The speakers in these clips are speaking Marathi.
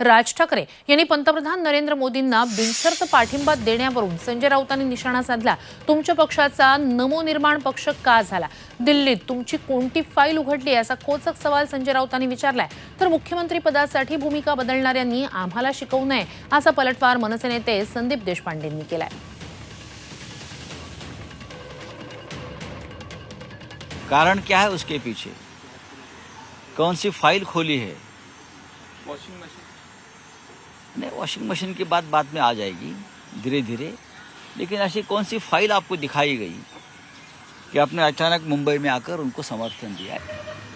राज ठाकरे यांनी पंतप्रधान नरेंद्र मोदींना बिनशर्त पाठिंबा देण्यावरून संजय राऊतांनी निशाणा साधला. तुमच्या पक्षाचा नमो निर्माण पक्ष का झाला? दिल्लीत तुमची कोणती फाईल उघडली असा खोचक सवाल संजय राऊतांनी विचारलाय. तर मुख्यमंत्री पदासाठी भूमिका बदलणाऱ्यांनी आम्हाला शिकवू नये असा पलटवार मनसे नेते संदीप देशपांडेंनी केलाय. कारण क्या है उसके पीछे? कौन सी फाइल खोली है? वॉशिंग मशीन नहीं वॉशिंग मशीन की बात बाद में आ जाएगी धीरे धीरे लेकिन ऐसी कौन सी फाइल आपको दिखाई गई कि आपने अचानक मुंबई में आकर उनको समर्थन दिया है?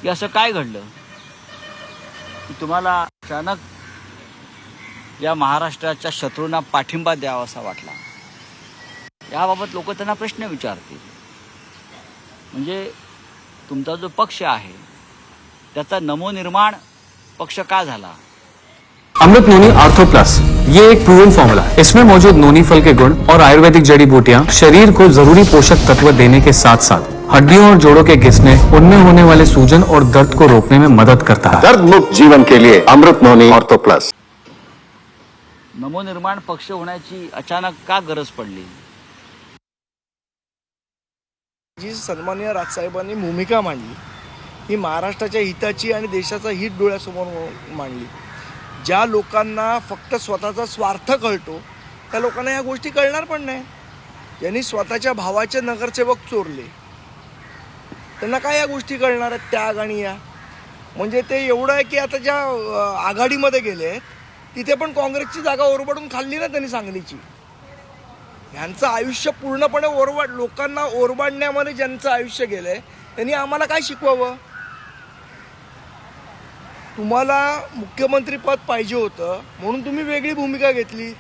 की असं काय घडलं? की तुम्हाला अचानक या महाराष्ट्राच्या शत्रूंना पाठिंबा द्यावा असा वाटला. याबाबत लोक त्यांना प्रश्न विचारतील. म्हणजे तुमचा जो पक्ष आहे त्याचा नमोनिर्माण पक्ष का झाला? अमृत नोनी आर्थो प्लस ये एक प्रूवन फॉर्मूला है। इसमें मौजूद नोनी फल के गुण और आयुर्वेदिक जड़ी बूटियां शरीर को जरूरी पोषक तत्व देने के साथ साथ हड्डियों और जोड़ों के घिसने उनमें होने वाले सूजन और दर्द को रोकने में मदद करता है। दर्द मुक्त जीवन के लिए अमृत नोनी ऑर्थो प्लस नवनिर्माण पक्ष होण्याची अचानक का गरज पडली? जी सन्माननीय राजसाहेबांनी भूमिका मांडली. ही महाराष्ट्राच्या हिताची आणि देशाचा हित डोळ्यासमोर मांडली. ज्या लोकांना फक्त स्वतःचा स्वार्थ कळतो त्या लोकांना ह्या गोष्टी कळणार पण नाही. यांनी स्वतःच्या भावाचे नगरसेवक चोरले त्यांना काय या गोष्टी कळणार आहेत? त्याग आणि या. म्हणजे ते एवढं आहे की आता ज्या आघाडीमध्ये गेले तिथे पण काँग्रेसची जागा ओरबडून खाल्ली ना त्यांनी सांगलीची. ह्यांचं आयुष्य पूर्णपणे ओरवाड लोकांना ओरबाडण्यामध्ये ज्यांचं आयुष्य गेलं आहे त्यांनी आम्हाला काय शिकवावं? तुम्हाला मुख्यमंत्रीपद पाहिजे होतं म्हणून तुम्ही वेगळी भूमिका घेतली.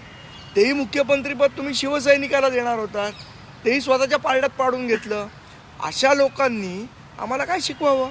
तेही मुख्यमंत्रीपद तुम्ही शिवसैनिकाला देणार होतात तेही स्वतःच्या पारड्यात पाडून घेतलं. अशा लोकांनी आम्हाला काय शिकवावं?